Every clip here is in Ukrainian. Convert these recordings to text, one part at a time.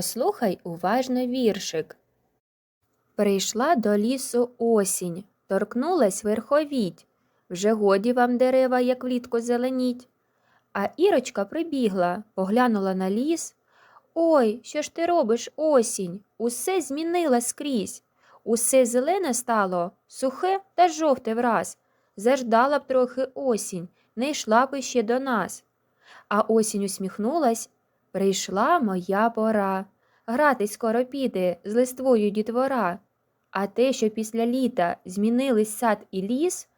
Послухай уважно віршик. Прийшла до лісу осінь, торкнулась верховіть. Вже годі вам дерева, як влітку зеленіть. А Ірочка прибігла, поглянула на ліс. Ой, що ж ти робиш, осінь? Усе змінилось скрізь. Усе зелене стало, сухе та жовте враз. Заждала б трохи осінь, не йшла б іще до нас. А осінь усміхнулась. Прийшла моя пора. Грати скоро піде з листвою дітвора. А те, що після літа змінились сад і ліс,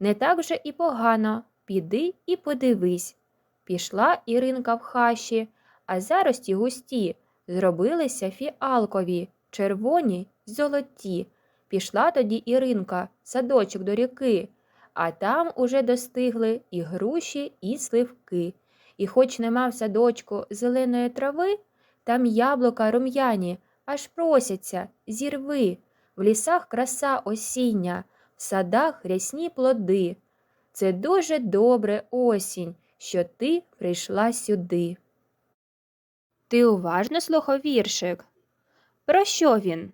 не так вже і погано. Піди і подивись. Пішла Іринка в хащі, а зарості густі зробилися фіалкові, червоні золоті. Пішла тоді Іринка садочок до ріки, а там уже достигли і груші, і сливки. І хоч нема в садочку зеленої трави, там яблука рум'яні, аж просяться, зірви. В лісах краса осіння, в садах рясні плоди. Це дуже добре осінь, що ти прийшла сюди. Ти уважно слухав віршик? Про що він?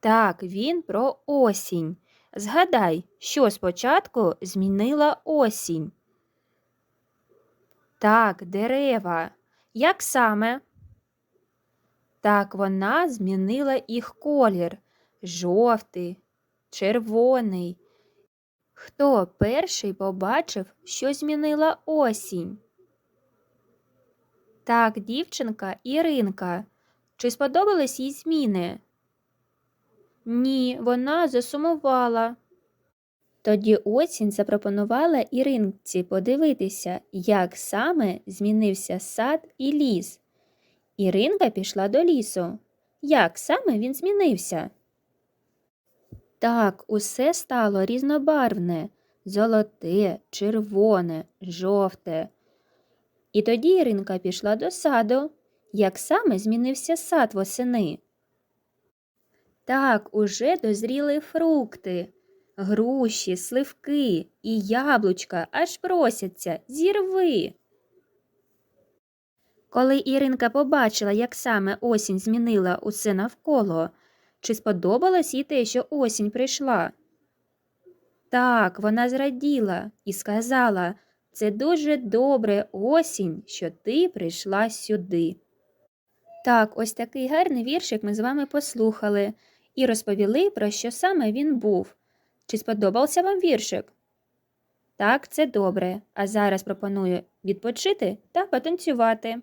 Так, він про осінь. Згадай, що спочатку змінила осінь. Так, дерева. Як саме? Так, вона змінила їх колір жовтий, червоний. Хто перший побачив, що змінила осінь? Так, дівчинка Іринка. Чи сподобались їй зміни? Ні, вона засумувала. Тоді осінь запропонувала Іринці подивитися, як саме змінився сад і ліс. Іринка пішла до лісу. Як саме він змінився? Так, усе стало різнобарвне золоте, червоне, жовте. І тоді Іринка пішла до саду. Як саме змінився сад восени? Так, уже дозріли фрукти, груші, сливки і яблучка аж просяться, зірви. Коли Іринка побачила, як саме осінь змінила усе навколо, чи сподобалось їй те, що осінь прийшла? Так, вона зраділа і сказала це дуже добре осінь, що ти прийшла сюди. Так, ось такий гарний віршик ми з вами послухали і розповіли, про що саме він був. Чи сподобався вам віршик? Так, це добре. А зараз пропоную відпочити та потанцювати.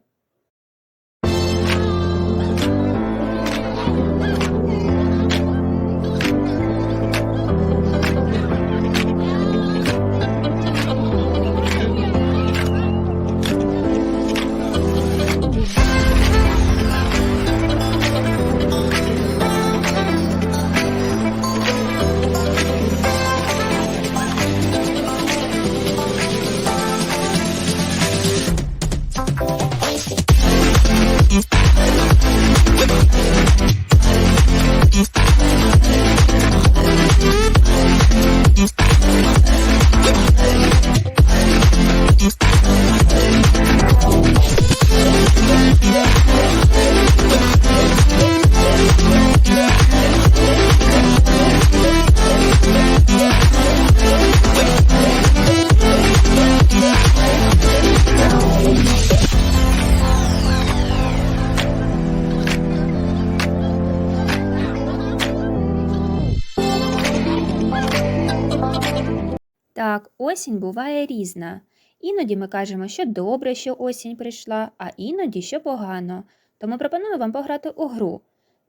Так, осінь буває різна. Іноді ми кажемо, що добре, що осінь прийшла, а іноді що погано. Тому пропоную вам пограти у гру,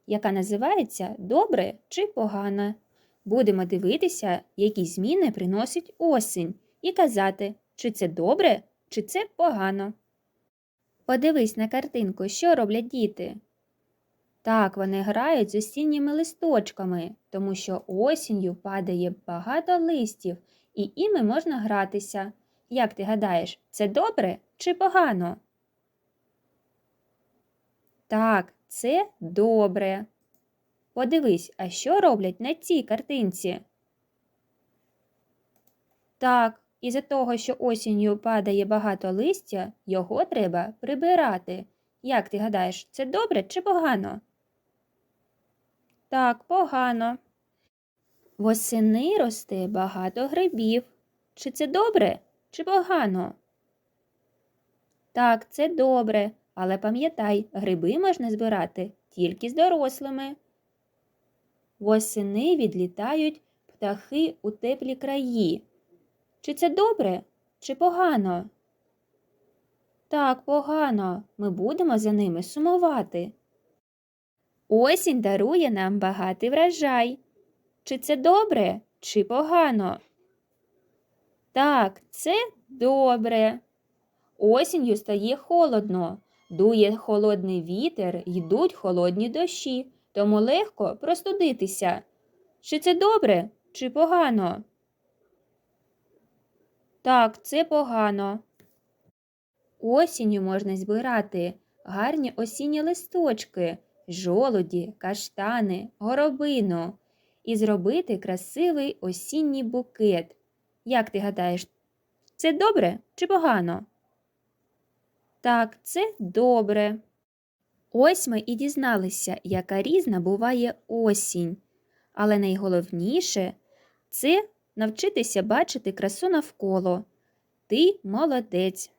яка називається Добре чи погано. Будемо дивитися, які зміни приносить осінь, і казати, чи це добре, чи це погано. Подивись на картинку, що роблять діти. Так, вони грають з осінніми листочками, тому що осінню падає багато листів, і іми можна гратися. Як ти гадаєш, це добре чи погано? Так, це добре. Подивись, а що роблять на цій картинці? Так, із-за того, що осінню падає багато листя, його треба прибирати. Як ти гадаєш, це добре чи погано? Так, погано. Восени росте багато грибів. Чи це добре, чи погано? Так, це добре, але пам'ятай, гриби можна збирати тільки з дорослими. Восени відлітають птахи у теплі краї. Чи це добре, чи погано? Так, погано. Ми будемо за ними сумувати. Осінь дарує нам багатий врожай. Чи це добре, чи погано? Так, це добре. Осінню стає холодно, дує холодний вітер, йдуть холодні дощі, тому легко простудитися. Чи це добре, чи погано? Так, це погано. Осінню можна збирати гарні осінні листочки, жолуді, каштани, горобину і зробити красивий осінній букет. Як ти гадаєш, це добре чи погано? Так, це добре. Ось ми і дізналися, яка різна буває осінь. Але найголовніше це навчитися бачити красу навколо. Ти молодець.